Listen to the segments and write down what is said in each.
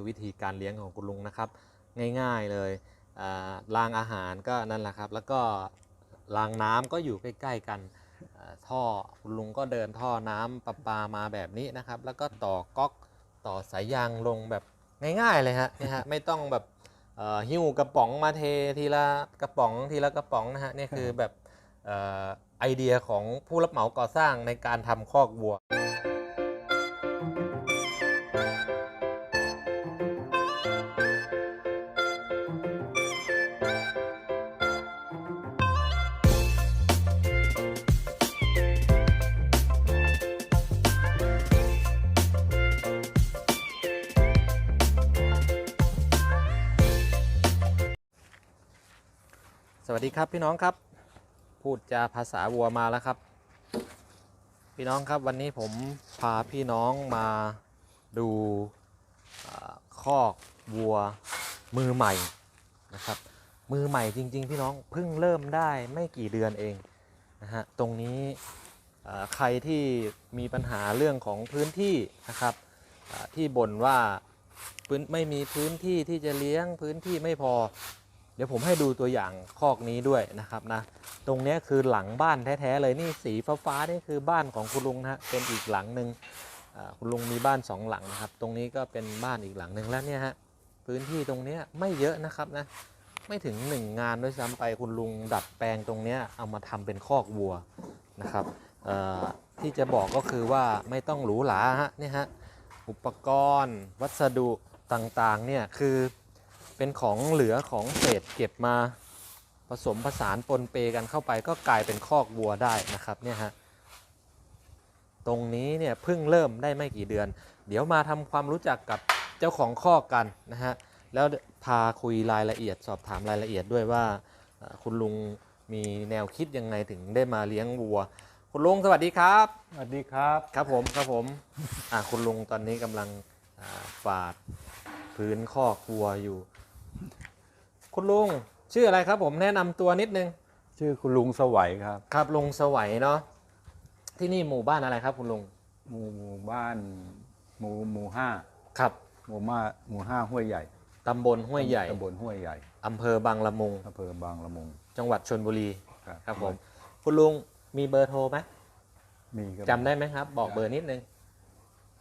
คือวิธีการเลี้ยงของคุณลุงนะครับ ง่ายๆเลยอ่ารางอาหารก็นั่นแหละครับ แล้วก็รางน้ำก็อยู่ใกล้ ๆ กันท่อคุณลุงก็เดินท่อน้ำประปามาแบบนี้นะครับ แล้วก็ต่อก๊อกต่อสายยางลงแบบง่ายๆเลยฮะนี่ฮะไม่ต้องแบบหิ้วกระป๋องมาเททีละกระป๋องทีละกระป๋องนะฮะนี่คือแบบไอเดียของผู้รับเหมาก่อสร้างในการทำคอกวัว วัสดีครับพี่น้องครับ พูดจาภาษาวัวมาแล้วครับ พี่น้องครับวันนี้ผมพาพี่น้องมาดูคอกวัวมือใหม่นะครับ มือใหม่จริง ๆ พี่น้องเพิ่งเริ่มได้ไม่กี่เดือนเองนะฮะตรงนี้ใครที่มีปัญหาเรื่องของพื้นที่นะครับที่บ่นว่าไม่มีพื้นที่ที่จะเลี้ยงพื้นที่ไม่พอ ดี๋ยวผมให้ดูตัวอย่างคอกนี้ด้วยนะครับนะ ตรงนี้คือหลังบ้านแท้ๆเลยนี่สีฟ้าๆนี่คือบ้านของคุณลุงนะเป็นอีกหลังหนึ่งคุณลุงมีบ้านสองหลังนะครับ ตรงนี้ก็เป็นบ้านอีกหลังหนึ่งแล้วเนี่ยฮะพื้นที่ตรงนี้ไม่เยอะนะครับนะไม่ถึงหนึ่งงานด้วยซ้ำไปคุณลุงดัดแปลงตรงนี้เอามาทำเป็นคอกวัวนะครับที่จะบอกก็คือว่าไม่ต้องหรูหราฮะเนี่ยฮะอุปกรณ์วัสดุต่างๆเนี่ยคือ เป็นของเหลือของเศษเก็บมาผสมผสานปนเปกันเข้าไปก็กลายเป็นคอกวัวได้นะครับเนี่ยฮะตรงนี้เนี่ยเพิ่งเริ่มได้ไม่กี่เดือน เดี๋ยวมาทำความรู้จักกับเจ้าของคอกกันนะฮะแล้วพาคุยรายละเอียด สอบถามรายละเอียดด้วยว่าเอ่อคุณลุงมีแนวคิดยังไงถึงได้มาเลี้ยงวัว คุณลุงสวัสดีครับ สวัสดีครับ ครับผมครับผมอะคุณลุงตอนนี้กำลังอ่าฝาดพื้นคอกวัวอยู่ คุณลุงชื่ออะไรครับ ผมแนะนำตัวนิดนึงชื่อคุณลุงสวัยครับ ครับลุงสวัยเนาะที่นี่หมู่บ้านอะไรครับ คุณลุงหมู่หมู่บ้านหมู่หมู่ห้าครับหมู่มาหมู่ห้าห้วยใหญ่ตำบลห้วยใหญ่ตำบลห้วยใหญ่อำเภอบางละมุง อำเภอบางละมุงจังหวัดชนบุรีครับครับผม คุณลุงมีเบอร์โทรไหมมีครับจำได้ไหมครับ บอกเบอร์นิดนึง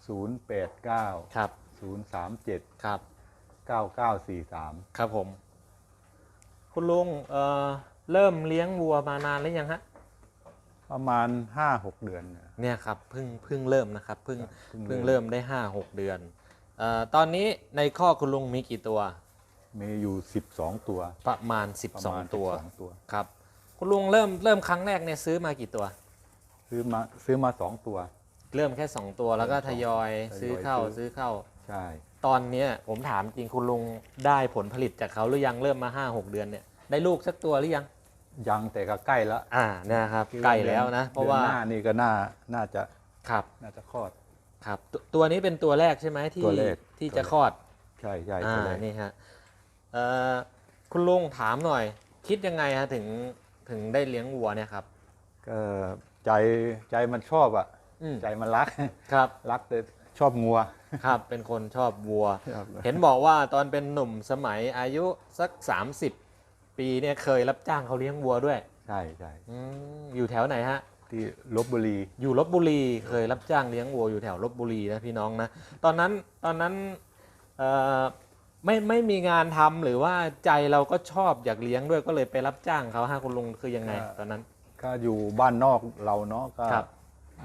ศูนย์แปดเก้าครับศูนย์สามเจ็ดครับ เก้าเก้าสี่สามครับผม คุณลุงเอ่อเริ่มเลี้ยงวัวมานานหรือยังฮะ ประมาณห้าหกเดือนเนี่ย เนี่ยครับเพิ่งเพิ่งเริ่มนะครับเพิ่งครับเพิ่งเพิ่งเริ่เริ่ม มได้ห้าหกเดือนเออตอนนี้ในข้อกคุณลุงมีกี่ตัวมีอยู่สิบสองตัวประมาณ ประมาณ12 ตัว12 ตัวครับคุณลุงเริ่มเริ่มครั้งแรกเนี่ยซื้อมากี่ตัว ซื้อมาซื้อมาสองตัว เริ่มแค่ 2 ตัวแล้วก็เริ่มทสองยอยทยอยซื้อเข้าซื้อซื้อเข้า ใช่ ตอนเนี้ยผมถามจริงคุณลุงได้ผลผลิตจากเขาหรือยังเริ่มมา5 6เดือนเนี่ยได้ลูกสักตัวหรือยัง ยังแต่ก็ใกล้แล้วอ่าเนี่ยครับใกล้แล้วนะ เพราะว่าดือนหน้านี่ก็น่าน่าจะครับน่าจะคลอด ครับตตัวนี้เป็นตัวแรกใช่ไหมที่ตัวแรกที่ตัวจะแรกคลอดใช่ใช่อ่าตัวแรกนี่ฮะเอ่อคุณลุงถามหน่อย คิดยังไงฮะถึงถึงได้เลี้ยงวัวเนี่ยครับก็ใจใจมันชอบอะ อืมใจมันรัก ครับรักแต่ ชอบงัว ครับ เป็นคนชอบวัว ครับ เห็นบอกว่าตอนเป็นหนุ่มสมัยอายุสัก 30 ปีเนี่ยเคยรับจ้างเขาเลี้ยงวัวด้วยใช่ใช่อมอยู่แถวไหนฮะ ที่ลบบุรีอยู่ลบบุรีเคยรับจ้างเลี้ยงวัวอยู่แถวลบบุรีนะพี่น้องนะ ตอนนั้นตอนนั้นเอ่อไม่ไม่มีงานทำหรือว่าใจเราก็ชอบอยากเลี้ยงด้วยก็เลยไปรับจ้างเขาฮะคุณลุงคือยังไง ตอนนั้น ก็อยู่บ้านนอกเราเนาะก็ครับ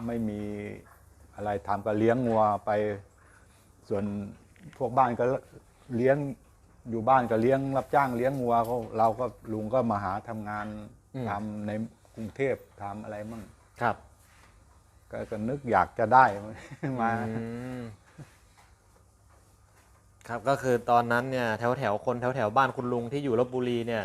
ไม่มี อะไรทำก็เลี้ยงงัวไป ส่วนพวกบ้านก็เลี้ยงอยู่บ้านก็เลี้ยงรับจ้างเลี้ยงงัวเขาเราก็ลุงก็มาหาทำงานอืม ทำในกรุงเทพทำอะไรมั่งครับก็ก็นึกอยากจะได้ มา อืมครับก็คือตอนนั้นเนี่ยแถวแถวๆคนแถวแถวๆบ้านคุณลุงที่อยู่ลบบุรีเนี่ย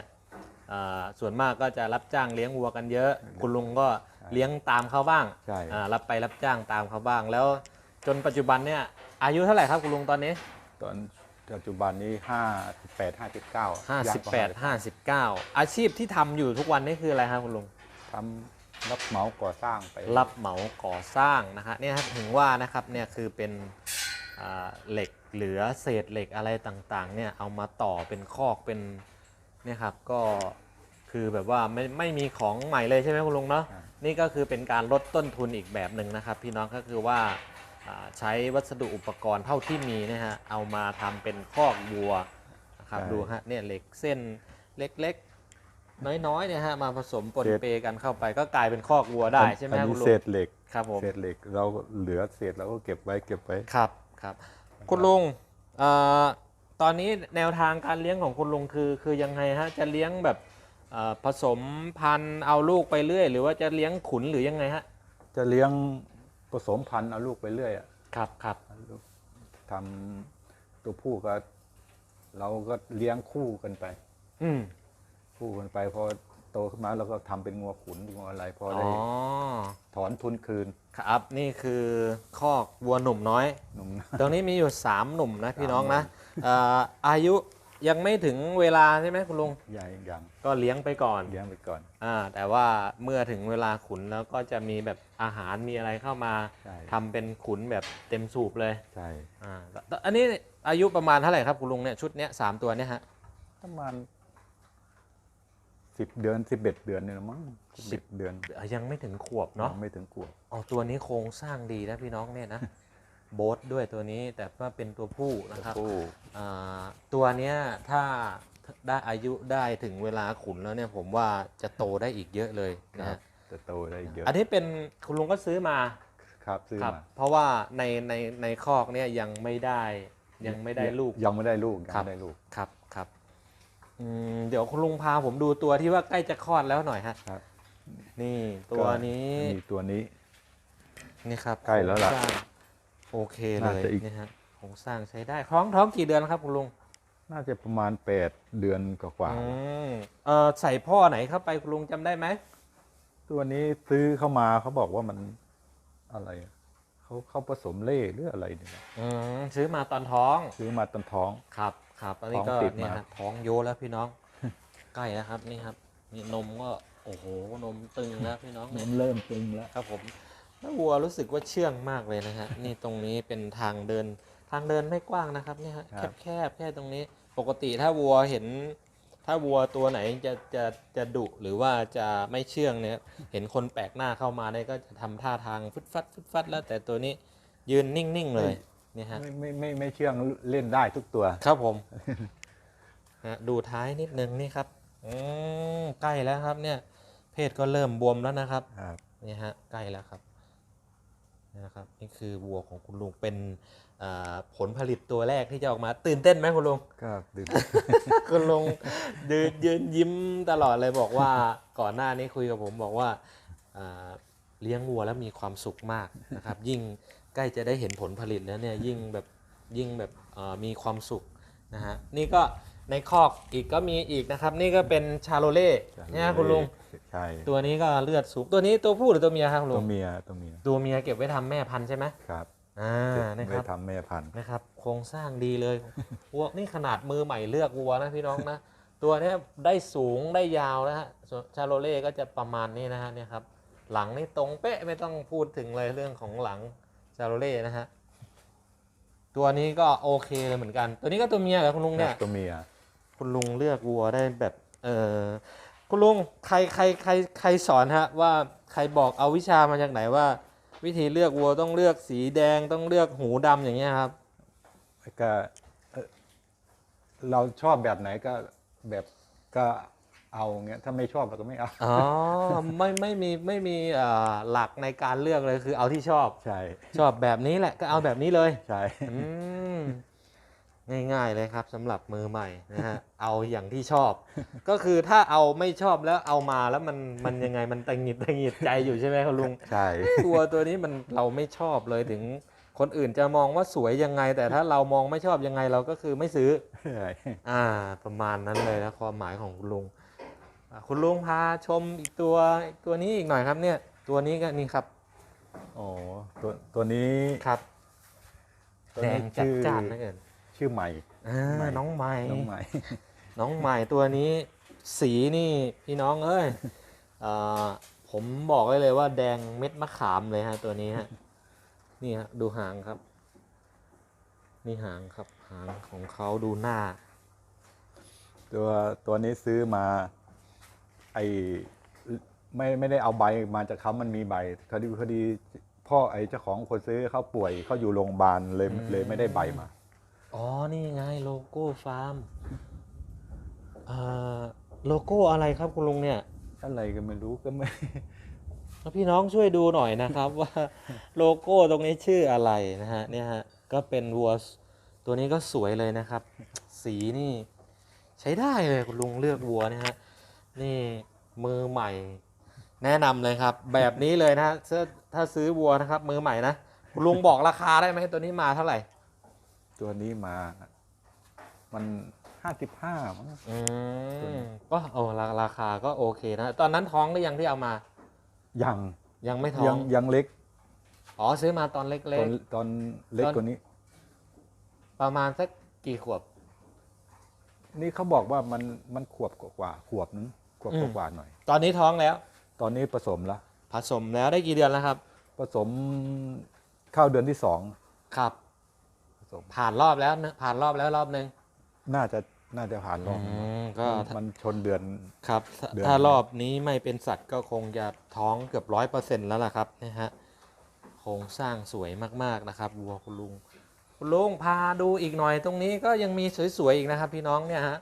อ่าส่วนมากก็จะรับจ้างเลี้ยงวัวกันเยอะ คุณลุงก็ เลี้ยงตามเขาบ้างใช่ อ่ารับไปรับจ้างตามเขาบ้าง แล้วจนปัจจุบันเนี่ยอายุเท่าไหร่ครับคุณลุงตอนนี้ ตอนปัจจุบันนี้ห้าสิบแปดห้าสิบเก้า58 59 อาชีพที่ทำอยู่ทุกวันนี้คืออะไรครับคุณลุงทำรับเหมาก่อสร้างไป รับเหมาก่อสร้างนะฮะเนี่ยฮะถึงว่านะครับเนี่ยคือเป็นอ่าเหล็กเหลือเศษเหล็กอะไรต่างๆเนี่ยเอามาต่อเป็นคอกเป็นเนี่ยครับก็คือแบบว่าไม่ไม่มีของใหม่เลยใช่ไหมคุณลุงเนาะครับ นี่ก็คือเป็นการลดต้นทุนอีกแบบหนึ่งนะครับ พี่น้องก็คือว่าอ่าใช้วัสดุอุปกรณ์เท่าที่มีนะฮะเอามาทำเป็นคอกวัวนะครับดูฮะเนี่ยเหล็กเส้นเล็กๆ น้อยๆเนี่ยฮะมาผสมปนเปกันเข้าไป ก็กลายเป็นคอกวัวได้ใช่ไหมอันฮะนี้คุณลุเศงษเหล็กครับผมเศษเหล็กเราเหลือเศษเราก็เก็บไว้เก็บไว้ครับครับ คุณลุงเอ่อตอนนี้แนวทางการเลี้ยงของคุณลุงคือคือยังไงฮะจะเลี้ยงแบบเอ่อ ผสมพันธุ์เอาลูกไปเรื่อย หรือว่าจะเลี้ยงขุนหรือยังไงฮะ จะเลี้ยงผสมพันธุ์เอาลูกไปเรื่อยอะครับครับเอาลูกทำตัวผู้ก็เราก็เลี้ยงคู่กันไป อืมคู่กันไปพอโตขึ้นมาเราก็ทำเป็นงัวขุนงัวอะไรพออ๋ได้อถอนทุนคืน ครับนี่คือคอกวัวหนุ่มน้อยหนุ่มตรงนี้มีอยู่3หนุ่มนะพี่น้องนะสามหนุ่เอ่ออายุ ยังไม่ถึงเวลาใช่ไหมคุณลุงใหญ่ยังก็เลี้ยงไปก่อนเลี้ยงไปก่อนอ่าแต่ว่าเมื่อถึงเวลาขุนแล้วก็จะมีแบบอาหารมีอะไรเข้ามาใช่ทำเป็นขุนแบบเต็มสูบเลยใช่อ่าแต่อันนี้อายุประมาณเท่าไหร่ครับคุณลุงเนี่ยชุดเนี้ยสามตัวเนี่ยฮะประมาณสิบเดือนสิบเอ็ดเดือนเนี่ยนะมั้งสิสิบบเดือนเอ่อยังไม่ถึงขวบเนาะยังไม่ถึงขวบอ๋อตัวนี้โครงสร้างดีนะพี่น้องเนี่ยนะ โบ๊ทด้วยตัวนี้แต่ว่าเป็นตัวผู้นะครับผู้อ่าตัวเนี้ยถ้าได้อายุได้ถึงเวลาขุนแล้วเนี่ยผมว่าจะโตได้อีกเยอะเลยนะครัฮะบจะโตได้เยอะอันนี้เป็นคุณลุงก็ซื้อมาครับซื้อครับ มาเพราะว่าในในในคอกเนี่ยยังไม่ได้ยังไม่ได้ลูก ยังไม่ได้ลูกยังครับ ไม่ได้ลูกครับครับอืมเดี๋ยวคุณลุงพาผมดูตัวที่ว่าใกล้จะคลอดแล้วหน่อยฮะครับนี่ตัวนี้ก็มีตัวนี้ นี่ครับใกล้แล้วล่ะ โครงสร้าง โอเคเลน่ายจะอีก นี่ฮะโครงสร้างใช้ได้ท้องท้องกี่เดือนครับคุณลุงน่าจะประมาณแปดเดือนกว่าอืมเออใส่พ่อไหนเข้าไปคุณลุงจำได้ไหมๆตัวนี้ซื้อเข้ามาเขาบอกว่ามันอะไรอะเขาเขาผสมเล่หรืออะไรเนี่ยอืมซื้อมาตอนท้อง ซื้อมาตอนท้อง ครับครับอันนี้ก็ท้องติดเนี่ยมาฮะท้องโยแล้วพี่น้อง ใกล้แล้วครับนี่ครับนี่นมก็โอ้โหนมตึงแล้วพี่น้องมัเนี่ยนเริ่มตึงแล้วครับผม แล้ววัวรู้สึกว่าเชื่องมากเลยนะฮะ นี่ตรงนี้เป็นทางเดิน ทางเดินไม่กว้างนะครับเนี่ยฮะครับ แคบๆแค่ตรงนี้ ปกติถ้าวัวเห็น ถ้าวัวตัวไหนจะจะจะดุหรือว่าจะไม่เชื่องเนี่ย เห็นคนแปลกหน้าเข้ามาได้ก็จะทำท่าทางฟึดฟัดฟึดฟัดแล้วแต่ตัวนี้ยืนนิ่งๆเลยเนี่ยฮะ ไม่ไม่ไม่ไม่เชื่องเล่นได้ทุกตัว ครับผม ฮะดูท้ายนิดนึงนี่ครับอืมใกล้แล้วครับเนี่ย เพศก็เริ่มบวมแล้วนะครับ ครับ นี่ฮะใกล้แล้วครับ นี่นะครับนี่คือวัวของคุณลุงเป็นอ่าผลผลิตตัวแรกที่จะออกมาตื่นเต้นไหมคุณลุงก็ดึงคุณลุงยืนยืนยิ้มตลอดเลยบอกว่าก่อนหน้านี้คุยกับผมบอกว่าอ่าเลี้ยงวัวแล้วมีความสุขมากนะครับ ยิ่งใกล้จะได้เห็นผลผลิตแล้วเนี่ยยิ่งแบบยิ่งแบบเอ่อมีความสุขนะฮะนี่ก็ ในคอกอีกก็มีอีกนะครับ นี่ก็เป็นชาโลเล่เนี่ยคุณลุงใช่ตัวนี้ก็เลือดสูงตัวนี้ตัวผู้หรือตัวเมียครับคุณตัลุวงเมียตัวเมียตัวเมียเก็บไว้ทำแม่พันธุ์ใช่ไหมครับอ่านะคไม่รับทำแม่พันธุ์นะครับ โครงสร้างดีเลยวัวนี่ขนาดมือใหม่เลือกวัวนะพี่น้องนะตัวเนี้ยได้สูงได้ยาวนะฮะส่วนชาโลเล่ก็จะประมาณนี้นะฮะเนี่ยครับหลังนี่ตรงเป๊ะไม่ต้องพูดถึงเลยเรื่องของหลังชาโลเล่นะฮะตัวนี้ก็โอเคเลยเหมือนกัน ตัวนี้ก็ตัวเมียเหรอคุณลุงเนี่ยตัวเมีย คุณลุงเลือกวัวได้แบบเออคุณลุงใครใครใครใครสอนฮะว่าใครบอกเอาวิชามาจากไหนว่า วิธีเลือกวัวต้องเลือกสีแดงต้องเลือกหูดำอย่างเงี้ยครับ ก็เอ่อเราชอบแบบไหนก็แบบก็เอาเงี้ยถ้าไม่ชอบเราก็ไม่เอา อ๋อ ไม่ไม่มีไม่มีเอ่อหลักในการเลือกเลยคือเอาที่ชอบ ใช่ชอบแบบนี้แหละก็เอาแบบนี้เลย ใช่ อืม ง่าย ๆเลยครับสำหรับมือใหม่นะฮะ เอาอย่างที่ชอบ ก็คือถ้าเอาไม่ชอบแล้วเอามาแล้วมันมันยังไงมันตังหงิดตังหงิดใจอยู่ใช่ไหมคุณลุงใช่ตัวตัวนี้มันเราไม่ชอบเลยถึงคนอื่นจะมองว่าสวยยังไง แต่ถ้าเรามองไม่ชอบยังไงเราก็คือไม่ซื้อใช่อ่า ประมาณนั้นเลยนะความหมายของคุณลุงอะคุณลุงพาชมอีกตัวอีกตัวนี้อีกหน่อยครับเนี่ย ตัวนี้ก็นี่ครับอ๋อตัวตัวนี้ครับตัวแดนี้งจัดชื่อจ้านนะเกิน ชื่อใหม่อ่าใหม่ น้องใหม่ น้องใหม่ น้องใหม่ตัวนี้สีนี่พี่น้องเอ้ยเอ่อผมบอกได้เลยว่าแดงเม็ดมะขามเลยฮะ ตัวนี้ฮะ นี่ฮะดูหางครับ นี่หางครับ หางของเขาดูหน้า ตัวตัวนี้ซื้อมาไอไม่ไม่ได้เอาใบมาจากเขามันมีใบคดีคดีพ่อไอเจ้าของคนซื้อเขาป่วยเขาอยู่โรงพยาบาลเลยอืมเลยไม่ได้ใบมา อ๋อ นี่ไงโลโก้ฟาร์มเอ่อโลโก้อะไรครับคุณลุงเนี่ย อะไรก็ไม่รู้ก็ไม่แล้วพี่น้องช่วยดูหน่อยนะครับว่าโลโก้ตรงนี้ชื่ออะไรนะฮะเนี่ยฮะก็เป็นวัวตัวนี้ก็สวยเลยนะครับ สีนี่ใช้ได้เลยคุณลุงเลือกวัวนะฮะนี่มือใหม่ แนะนำเลยครับ แบบนี้เลยนะฮะถ้าถ้าซื้อวัวนะครับ มือใหม่นะคุณลุงบอกราคาได้ไหมตัวนี้มาเท่าไหร่ ตัวนี้มา มันห้าสิบห้ามั้ง อืตัวนี้มก็โอ้ราราคาก็โอเคนะ ตอนนั้นท้องหรือยังที่เอามา ยังยังไม่ท้อยังง ยังเล็กอ๋อซื้อมาตอนเล็ตอกนตอนเล็กตอนกว่านี้ ๆ ประมาณสักกี่ขวบ นี่เขาบอกว่ามันมันขวบกว่าๆขวบนึงขวบอืมกว่าๆหน่อย ตอนนี้ท้องแล้ว ตอนนี้ผสมแล้วผสมแล้วได้กี่เดือนแล้วครับ ผสมเข้าเดือนที่สองครับ ผสมผ่านรอบแล้วนะผ่านรอบแล้วรอบหนึ่งน่าจะน่าจะผ่านรอบอืมก็มันชนเดือน ครับถ้าเดือน ถ้ารอบนี้ไม่เป็นสัตว์ก็คงจะท้องเกือบร้อยเปอร์เซ็นต์แล้วล่ะครับนะฮะโครงสร้างสวยมากๆนะครับวัวคุณลุงคุณลุงพาดูอีกหน่อย ตรงนี้ก็ยังมีสวยๆอีกนะครับ พี่น้องเนี่ยฮะ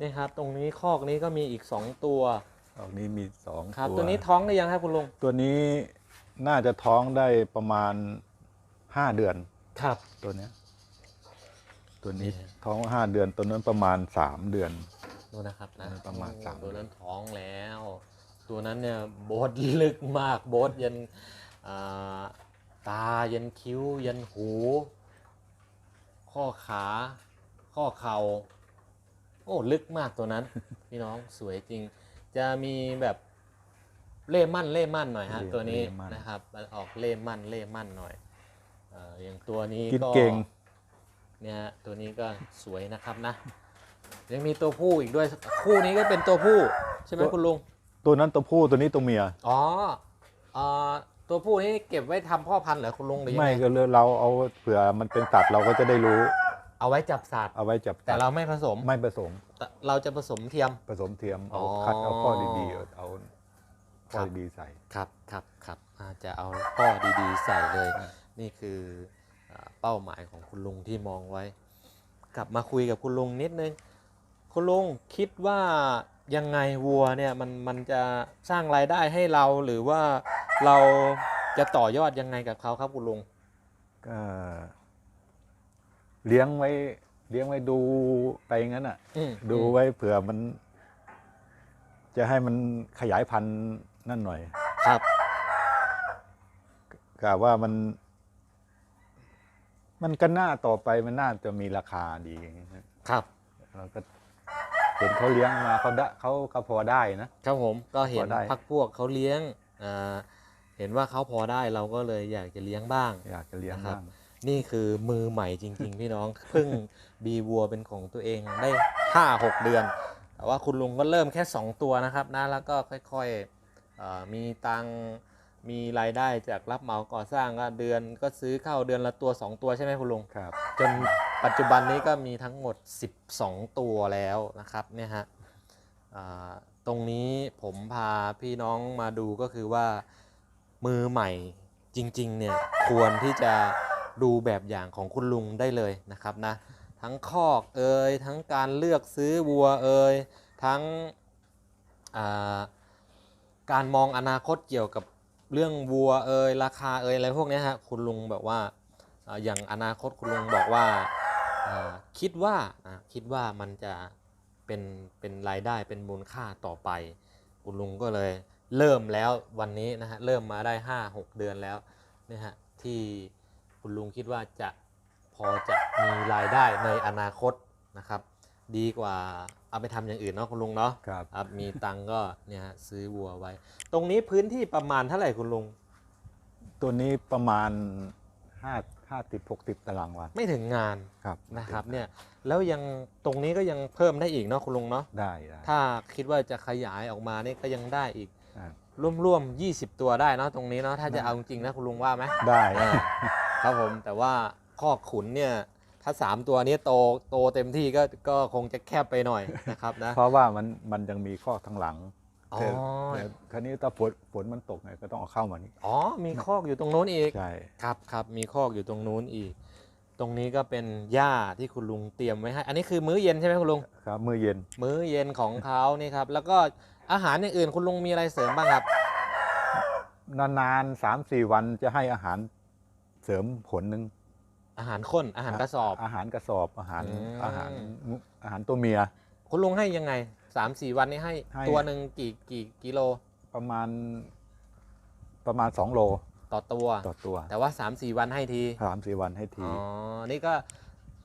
นี่ครับ ตรงนี้คอกนี้ก็มีอีกสองตัวออกนี้มีสองครับ ตัวตัวนี้ท้องได้ยังครับคุณลุงตัวนี้น่าจะท้องได้ประมาณห้าเดือน ครับ ตัวเนี้ย ตัวนี้นี่ท้องห้าเดือนตัวนั้นประมาณสามเดือน ดูนะครับนะประมาณสาม ตัวนั้นท้องแล้ว ตัวนั้นเนี่ยโบดลึกมากโบดยันอ่าตายันคิ้ว ยันหู ข้อขา ข้อเข่าโอ้ลึกมากตัวนั้น พี่น้องสวยจริง จะมีแบบเล่มั่นเล่มั่นหน่อยฮะ เล่ตัวนี้เล่มั่น นะครับมันออกเล่มั่นเล่มั่นหน่อยเอ่ออย่างตัวนี้กินก็เก่งเนี่ยฮะตัวนี้ก็สวยนะครับนะ ยังมีตัวผู้อีกด้วยคู่นี้ก็เป็นตัวผู้ใช่ไหมตัวคุณลุง ตัวนั้นตัวผู้ตัวนี้ตัวเมีย อ๋อเอ่อตัวผู้นี้เก็บไว้ทำพ่อพันธุ์เหรอคุณลุงหรือยังไม่ไงก็เลยเราเอาเผื่อมันเป็นตัดเราก็จะได้รู้ เอาไว้จับสัตว์เอาไว้จับแต่ตัดเราไม่ผสมไม่ผสมแต่เราจะผสมเทียม ผสมเทียมเอาอ๋อคัดเอาข้อดีๆเอาเอาข้อครับ ดีๆใส่ ครับครับครับอาจะเอาข้อดีๆใส่เลยอ่า นี่คืออ่าเป้าหมายของคุณลุงที่มองไว้ กลับมาคุยกับคุณลุงนิดนึง คุณลุงคิดว่ายังไงวัวเนี่ยมันมันจะสร้างรายได้ให้เราหรือว่าเราจะต่อยอดยังไงกับเขาครับคุณลุงก็เลี้ยงไว้เลี้ยงไว้ดูไปงั้นอะอืมดูไว้เผื่อมัน จะให้มันขยายพันธุ์นั่นหน่อย ครับกะว่ามัน มันก็น่าต่อไปมันน่าจะมีราคาดีอย่างเงี้ยครับเราก็เห็นเขาเลี้ยงมาเขาได้เขาก็พอได้นะ ครับผมก็เห็นพอได้ พักพวกเขาเลี้ยงอ่าเห็นว่าเขาพอได้เราก็เลยอยากจะเลี้ยงบ้าง อยากจะเลี้ยงนะครับ บ้างนี่คือมือใหม่จริง ๆ พี่น้อง เพิ่งบีวัวเป็นของตัวเองได้ห้าหกเดือน แต่ว่าคุณลุงก็เริ่มแค่ 2 ตัวนะครับนะแล้วก็ค่อยๆเออมีตังค์ มีรายได้จากรับเหมาก่อสร้างก็เดือนก็ซื้อเข้าเดือนละตัว 2 ตัวใช่ไหมคุณลุง ครับ จนปัจจุบันนี้ก็มีทั้งหมด 12 ตัวแล้วนะครับเนี่ยฮะอ่าตรงนี้ผมพาพี่น้องมาดูก็คือว่ามือใหม่จริงๆเนี่ยควรที่จะดูแบบอย่างของคุณลุงได้เลยนะครับนะทั้งคอกเอ่ยทั้งการเลือกซื้อวัวเอ่ยทั้งอ่าการมองอนาคตเกี่ยวกับ เรื่องวัวเอ่ยราคาเอ่ยอะไรพวกนี้ฮะคุณลุงแบบว่าอย่างอนาคตคุณลุงบอกว่าคิดว่าคิดว่ามันจะเป็นเป็นรายได้เป็นมูลค่าต่อไป คุณลุงก็เลยเริ่มแล้ววันนี้นะฮะเริ่มมาได้ 5 6 เดือนแล้วเนี่ยฮะที่คุณลุงคิดว่าจะพอจะมีรายได้ในอนาคตนะครับ ดีกว่าเอาไปทำอย่างอื่นเนาะคุณลุงเนาะครับครับมีตังค์ก็เนี่ยฮะซื้อวัวไว้ ตรงนี้พื้นที่ประมาณเท่าไหร่คุณลุง ตัวนี้ประมาณห้าห้าสิบหกสิบตารางวาไม่ถึงงานครับนะครับเนี่ยแล้วยังตรงนี้ก็ยังเพิ่มได้อีกเนาะคุณลุงเนาะได้ได้ถ้าคิดว่าจะขยายออกมานี่ก็ยังได้อีกอ่าร่วมๆ20ตัวได้เนาะตรงนี้เนาะถ้าจะเอาจริงๆนะคุณลุงว่าไหมได้อ่าครับผมแต่ว่าคอกขุนเนี่ย ถ้าสามตัวนี้โตโตเต็มที่ก็ก็คงจะแคบไปหน่อยนะครับนะ เพราะว่ามันมันยังมีข้อทั้างหลังอ๋อแต่แต่คราวนี้ถ้าฝนฝนมันตกไงก็ต้องเอาเข้ามานี่อ๋อ มีคอกอยู่ตรงโน้นอีก ใช่ ครับครับมีคอกอยู่ตรงนู้นอีก ตรงนี้ก็เป็นหญ้าที่คุณลุงเตรียมไว้ให้ อันนี้คือมื้อเย็นใช่ไหมคุณลุง ครับมื้อเย็นมื้อเย็นของเขานี่ครับ แล้วก็อาหารอย่างอื่นคุณลุงมีอะไรเสริมบ้างครับ นานๆสามสี่วันจะให้อาหารเสริมผลหนึ่ง อาหารข้นอาหารกระสอบ อาหารกระสอบอาหารอืม อาหารอาหารตัวเมีย คุณลุงให้ยังไงสามสี่วันนี้ให้ให้ ตัวหนึ่งกี่กี่กิโลประมาณประมาณสองโลต่อตัว ต่อตัวแต่ว่า3ามสี่วันให้ทีสามสี่วันให้ที อ๋อนี่ก็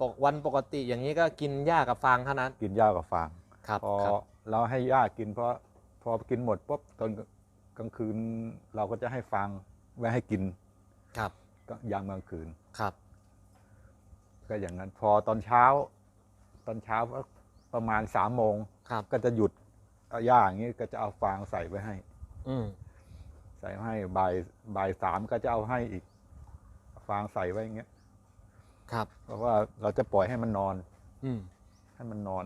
ปกวันปกติอย่างนี้ก็กินหญ้ากับฟางเท่านั้นกินหญ้ากับฟาง ครับพอครับเราให้หญ้ากินเพราะพอกินหมดปุ๊บตอนกลางคืนเราก็จะให้ฟางไว้ให้กินครับก็ยามกลางคืน ครับ ก็อย่างนั้นพอตอนเช้า ตอนเช้าก็ประมาณสามโมงครับ ก็จะหยุดเอาหญ้าอย่างนี้ก็จะเอาฟางใส่ไว้ให้ อืมใส่ให้บ่ายบ่ายสามก็จะเอาให้อีก ฟางใส่ไว้อย่างเงี้ยครับ เพราะว่าเราจะปล่อยให้มันนอน อืมให้มันนอน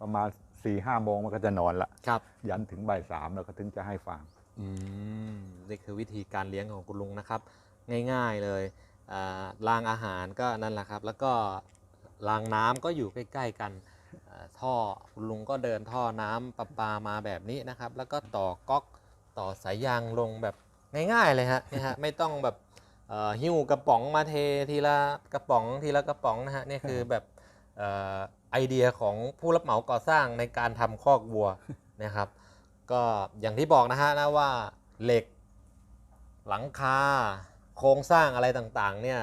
ประมาณสี่ห้าโมงมันก็จะนอนละครับ ยันถึงบ่ายสามแล้วก็ถึงจะให้ฟาง อืมนี่คือวิธีการเลี้ยงของคุณลุงนะครับ ง่าย ๆเลยอ่า รางอาหารก็นั่นแหละครับ แล้วก็รางน้ำก็อยู่ใกล้ ๆ กันท่อคุณลุงก็เดินท่อน้ำประปามาแบบนี้นะครับ แล้วก็ต่อก๊อกต่อสายยางลงแบบง่ายๆเลยฮะนี่ฮะไม่ต้องแบบหิ้วกระป๋องมาเททีละกระป๋องทีละกระป๋องนะฮะนี่คือแบบออไอเดียของผู้รับเหมาก่อสร้างในการทำคอกวัวนะครับ ก็อย่างที่บอกนะฮะนะว่าเหล็กหลังคา โครงสร้างอะไรต่างๆเนี่ย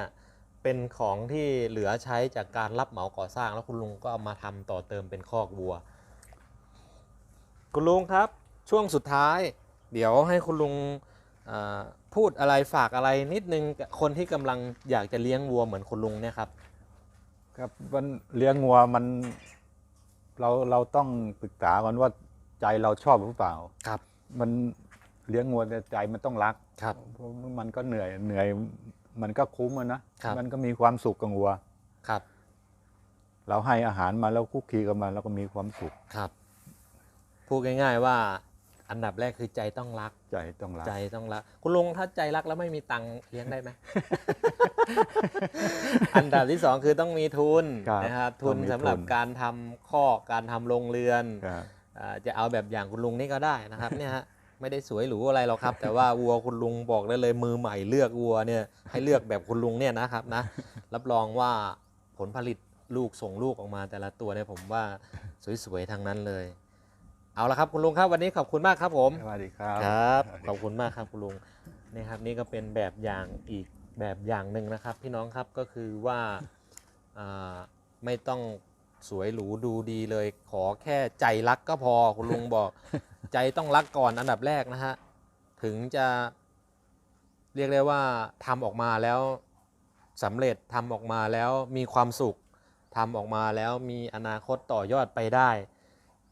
เป็นของที่เหลือใช้จากการรับเหมาก่อสร้าง แล้วคุณลุงก็เอามาทำต่อเติมเป็นคอกวัว คุณลุงครับช่วงสุดท้าย เดี๋ยวให้คุณลุงเอ่อพูดอะไรฝากอะไรนิดนึงกับคนที่กำลังอยากจะเลี้ยงวัวเหมือนคุณลุงเนี่ยครับครับมันเลี้ยงงัวมันเราเราต้องปรึกษากันว่าใจเราชอบหรือเปล่าครับ มัน เลี้ยงงัวแต่ใจมันต้องรักครับ เพราะมันก็เหนื่อยเหนื่อย มันก็คุ้มอะนะครับ มันก็มีความสุขกับงัว ครับ เราให้อาหารมาแล้วคุกคีกับมันแล้วก็มีความสุขครับ พูดง่ายๆว่า อันดับแรกคือใจต้องรัก ใจต้องรัก ใจต้องรัก คุณลุงถ้าใจรักแล้วไม่มีตังค์เลี้ยงได้ไหม อันดับที่สองคือต้องมีทุนครับนะครับ ทุนต้องมีสำหรับทุนการทำคอกการทำโรงเรือน ครับ อ่าจะเอาแบบอย่างคุณลุงนี่ก็ได้นะครับ เนี่ยฮะ ไม่ได้สวยหรูอะไรหรอกครับ แต่ว่าวัวคุณลุงบอกได้เลยมือใหม่เลือกวัวเนี่ยให้เลือกแบบคุณลุงเนี่ยนะครับนะรับรองว่าผลผลิตลูกส่งลูกออกมาแต่ละตัวเนี่ยผมว่าสวยๆทางนั้นเลย เอาละครับคุณลุงครับวันนี้ขอบคุณมากครับผมสวัสดีครับครับขอบคุณมากครับคุณลุงนี่ครับนี่ก็เป็นแบบอย่างอีกแบบอย่างหนึ่งนะครับ พี่น้องครับก็คือว่าอ่าไม่ต้องสวยหรูดูดีเลย ขอแค่ใจรักก็พอคุณลุงบอก ใจต้องรักก่อนอันดับแรกนะฮะ ถึงจะเรียกได้ว่าทำออกมาแล้วสำเร็จทำออกมาแล้วมีความสุขทำออกมาแล้วมีอนาคตต่อยอดไปได้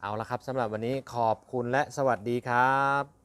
เอาละครับสำหรับวันนี้ขอบคุณและสวัสดีครับ